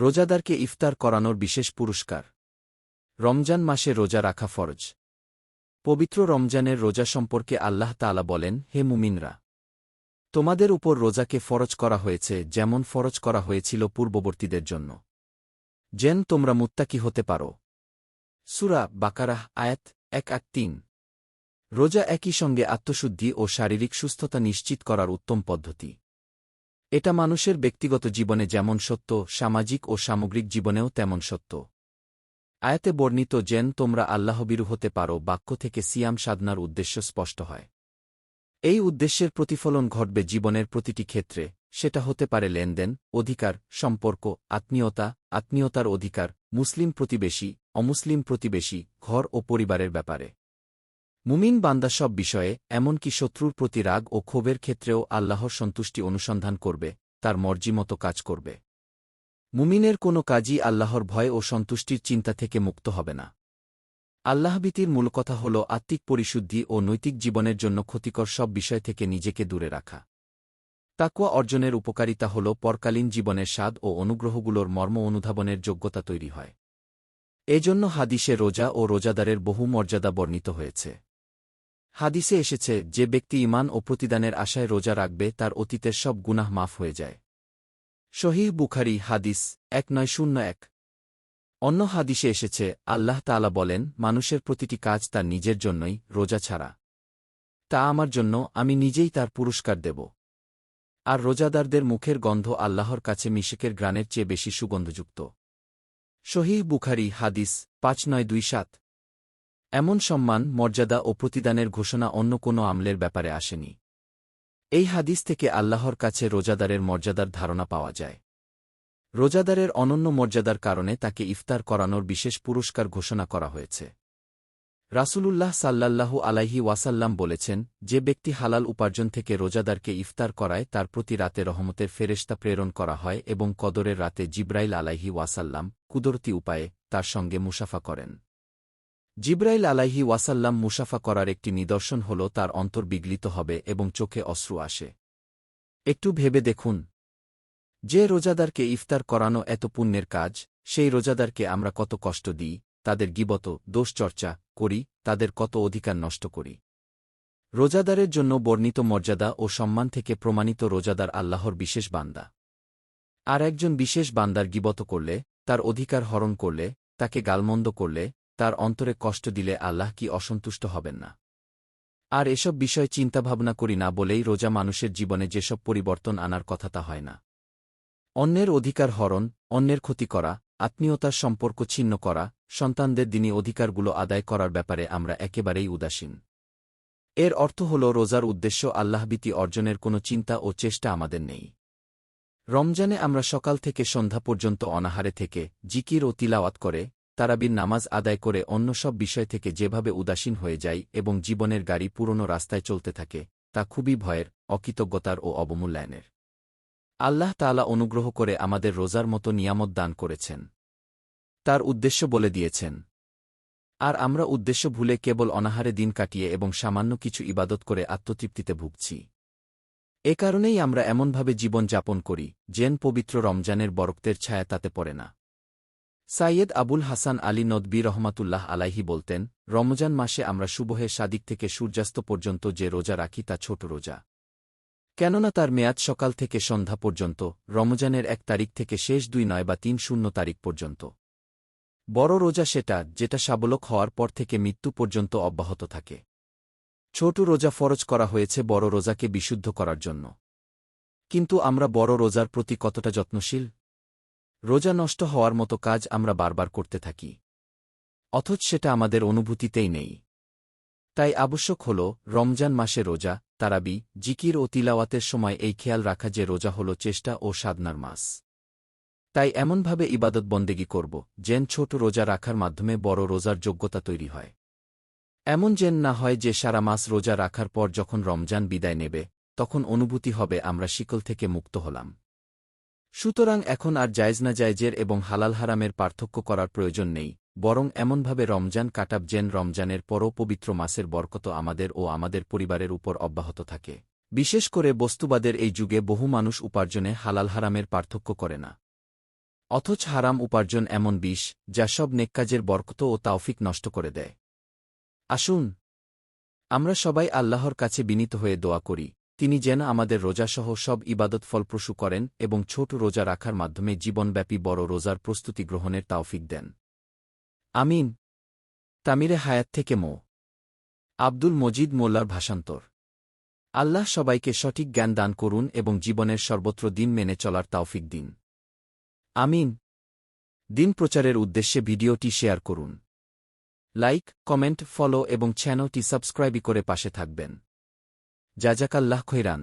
রোজাদারকে ইফতার করানোর বিশেষ পুরস্কার। রমজান মাসে রোজা রাখা ফরজ। পবিত্র রমজানের রোজা সম্পর্কে আল্লাহ তালা বলেন, হে মুমিনরা, তোমাদের উপর রোজাকে ফরজ করা হয়েছে, যেমন ফরজ করা হয়েছিল পূর্ববর্তীদের জন্য। যেন তোমরা মুত্তাকি হতে পারো। সুরা বাকারাহ, আয়াত এক আট তিন। রোজা একই সঙ্গে আত্মশুদ্ধি ও শারীরিক সুস্থতা নিশ্চিত করার উত্তম পদ্ধতি। এটা মানুষের ব্যক্তিগত জীবনে যেমন সত্য, সামাজিক ও সামগ্রিক জীবনেও তেমন সত্য। আয়াতে বর্ণিত জেন তোমরা আল্লাহবিরু হতে পারো, বাক্য থেকে সিয়াম সাধনার উদ্দেশ্য স্পষ্ট হয়। এই উদ্দেশ্যের প্রতিফলন ঘটবে জীবনের প্রতিটি ক্ষেত্রে, সেটা হতে পারে লেনদেন, অধিকার, সম্পর্ক, আত্মীয়তা, আত্মীয়তার অধিকার, মুসলিম প্রতিবেশী, অমুসলিম প্রতিবেশী, ঘর ও পরিবারের ব্যাপারে। মুমিন বান্দা সব বিষয়ে, এমনকি শত্রুর প্রতি রাগ ও ক্ষোভের ক্ষেত্রেও আল্লাহর সন্তুষ্টি অনুসন্ধান করবে, তার মর্জিমতো কাজ করবে। মুমিনের কোনো কাজই আল্লাহর ভয় ও সন্তুষ্টির চিন্তা থেকে মুক্ত হবে না। আল্লাহবিতির মূল কথা হল আত্মিক পরিশুদ্ধি ও নৈতিক জীবনের জন্য ক্ষতিকর সব বিষয় থেকে নিজেকে দূরে রাখা। তাকুয়া অর্জনের উপকারিতা হল পরকালীন জীবনের স্বাদ ও অনুগ্রহগুলোর মর্ম অনুধাবনের যোগ্যতা তৈরি হয়। এজন্য হাদিসে রোজা ও রোজাদারের বহু মর্যাদা বর্ণিত হয়েছে। হাদিসে এসেছে, যে ব্যক্তি ইমান ও প্রতিদানের আশায় রোজা রাখবে, তার অতীতের সব গুনাহ মাফ হয়ে যায়। শহীহ বুখারি, হাদিস এক নয় শূন্য এক। অন্য হাদিসে এসেছে, আল্লাহ তালা বলেন, মানুষের প্রতিটি কাজ তার নিজের জন্যই, রোজা ছাড়া। তা আমার জন্য, আমি নিজেই তার পুরস্কার দেব। আর রোজাদারদের মুখের গন্ধ আল্লাহর কাছে মিশেকের গ্রানের চেয়ে বেশি সুগন্ধযুক্ত। শহীহ বুখারি, হাদিস পাঁচ নয় দুই সাত। এমন সম্মান, মর্যাদা ও প্রতিদানের ঘোষণা অন্য কোনো আমলের ব্যাপারে আসেনি। এই হাদিস থেকে আল্লাহর কাছে রোজাদারের মর্যাদার ধারণা পাওয়া যায়। রোজাদারের অনন্য মর্যাদার কারণে তাকে ইফতার করানোর বিশেষ পুরস্কার ঘোষণা করা হয়েছে। রাসূলুল্লাহ সাল্লাল্লাহু আলাইহি ওয়াসাল্লাম বলেছেন, যে ব্যক্তি হালাল উপার্জন থেকে রোজাদারকে ইফতার করায় তার প্রতি রাতে রহমতের ফেরেস্তা প্রেরণ করা হয় এবং কদরের রাতে জিব্রাইল আলাইহি ওয়াসাল্লাম কুদরতি উপায়ে তার সঙ্গে মুসাফা করেন। জিব্রাইল আলাইহি ওয়াসাল্লাম মুসাফা করার একটি নিদর্শন হল তার অন্তর বিগলিত হবে এবং চোখে অশ্রু আসে। একটু ভেবে দেখুন। যে রোজাদারকে ইফতার করানো এত পুণ্যের কাজ, সেই রোজাদারকে আমরা কত কষ্ট দিই, তাদের গিবত, দোষচর্চা করি, তাদের কত অধিকার নষ্ট করি। রোজাদারের জন্য বর্ণিত মর্যাদা ও সম্মান থেকে প্রমাণিত রোজাদার আল্লাহর বিশেষ বান্দা। আর একজন বিশেষ বান্দার গিবত করলে, তার অধিকার হরণ করলে, তাকে গালমন্দ করলে তার অন্তরে কষ্ট দিলে আল্লাহ কি অসন্তুষ্ট হবেন না? আর এসব বিষয় চিন্তাভাবনা করি না বলেই রোজা মানুষের জীবনে যেসব পরিবর্তন আনার কথা তা হয় না। অন্যের অধিকার হরণ, অন্যের ক্ষতি করা আত্মীয়তার সম্পর্ক ছিন্ন করা, সন্তানদের দিনই অধিকারগুলো আদায় করার ব্যাপারে আমরা একেবারেই উদাসীন। এর অর্থ হল রোজার উদ্দেশ্য আল্লাহবিতি অর্জনের কোনো চিন্তা ও চেষ্টা আমাদের নেই। রমজানে আমরা সকাল থেকে সন্ধ্যা পর্যন্ত অনাহারে থেকে জিকির ও তিলাওয়াত করে তারাবির নামাজ আদায় করে অন্য সব বিষয় থেকে যেভাবে উদাসীন হয়ে যায় এবং জীবনের গাড়ি পুরনো রাস্তায় চলতে থাকে, তা খুবই ভয়ের, অকৃতজ্ঞতার ও অবমূল্যায়নের। আল্লাহ তালা অনুগ্রহ করে আমাদের রোজার মতো নিয়ামত দান করেছেন। তার উদ্দেশ্য বলে দিয়েছেন, আর আমরা উদ্দেশ্য ভুলে কেবল অনাহারে দিন কাটিয়ে এবং সামান্য কিছু ইবাদত করে আত্মতৃপ্তিতে ভুগছি। এ কারণেই আমরা এমনভাবে জীবন যাপন করি, যেন পবিত্র রমজানের বরক্তের ছায়া তাতে পড়ে না। সাইয়েদ আবুল হাসান আলী নদবী রহমাতুল্লাহ আলাইহি বলতেন, রমজান মাসে আমরা শুভহে সাদিক থেকে সূর্যাস্ত পর্যন্ত যে রোজা রাখি তা ছোট রোজা। কেননা তার মেয়াদ সকাল থেকে সন্ধ্যা পর্যন্ত, রমজানের এক তারিখ থেকে শেষ দুই নয় বা তিন শূন্য তারিখ পর্যন্ত। বড় রোজা সেটা, যেটা সাবলক হওয়ার পর থেকে মৃত্যু পর্যন্ত অব্যাহত থাকে। ছোট রোজা ফরজ করা হয়েছে বড় রোজাকে বিশুদ্ধ করার জন্য। কিন্তু আমরা বড় রোজার প্রতি কতটা যত্নশীল? রোজা নষ্ট হওয়ার মতো কাজ আমরা বারবার করতে থাকি। অথচ সেটা আমাদের অনুভূতিতেই নেই। তাই আবশ্যক হল রমজান মাসে রোজা, তারাবি, জিকির ও তিলাওয়াতের সময় এই খেয়াল রাখা যে রোজা হল চেষ্টা ও সাধনার মাস। তাই এমনভাবে ইবাদত বন্দেগি করব, যেন ছোট রোজা রাখার মাধ্যমে বড় রোজার যোগ্যতা তৈরি হয়। এমন যেন না হয় যে সারা মাস রোজা রাখার পর যখন রমজান বিদায় নেবে, তখন অনুভূতি হবে আমরা শিকল থেকে মুক্ত হলাম। সুতরাং এখন আর জায়জ না জায়জের এবং হালাল হারামের পার্থক্য করার প্রয়োজন নেই, বরং এমনভাবে রমজান কাটাব যেন রমজানের পরও পবিত্র মাসের বরকত আমাদের ও আমাদের পরিবারের উপর অব্যাহত থাকে। বিশেষ করে বস্তুবাদের এই যুগে বহু মানুষ উপার্জনে হালাল হারামের পার্থক্য করে না। অথচ হারাম উপার্জন এমন বিষ, যা সব নেককাজের বরকত ও তাওফিক নষ্ট করে দেয়। আসুন, আমরা সবাই আল্লাহর কাছে বিনীত হয়ে দোয়া করি। তিনি যেন আমাদের রোজাসহ সব ইবাদত ফলপ্রসূ করেন এবং ছোট রোজা রাখার মাধ্যমে জীবনব্যাপী বড় রোজার প্রস্তুতি গ্রহণের তাওফিক দেন। আমিন। তামিরে হায়াত থেকে মো। আব্দুল মজিদ মোল্লার ভাষান্তর। আল্লাহ সবাইকে সঠিক জ্ঞান দান করুন এবং জীবনের সর্বত্র দিন মেনে চলার তাওফিক দিন। আমিন। দিন প্রচারের উদ্দেশ্যে ভিডিওটি শেয়ার করুন। লাইক, কমেন্ট, ফলো এবং চ্যানেলটি সাবস্ক্রাইবই করে পাশে থাকবেন। জাজাকাল্লাহ খৈরান।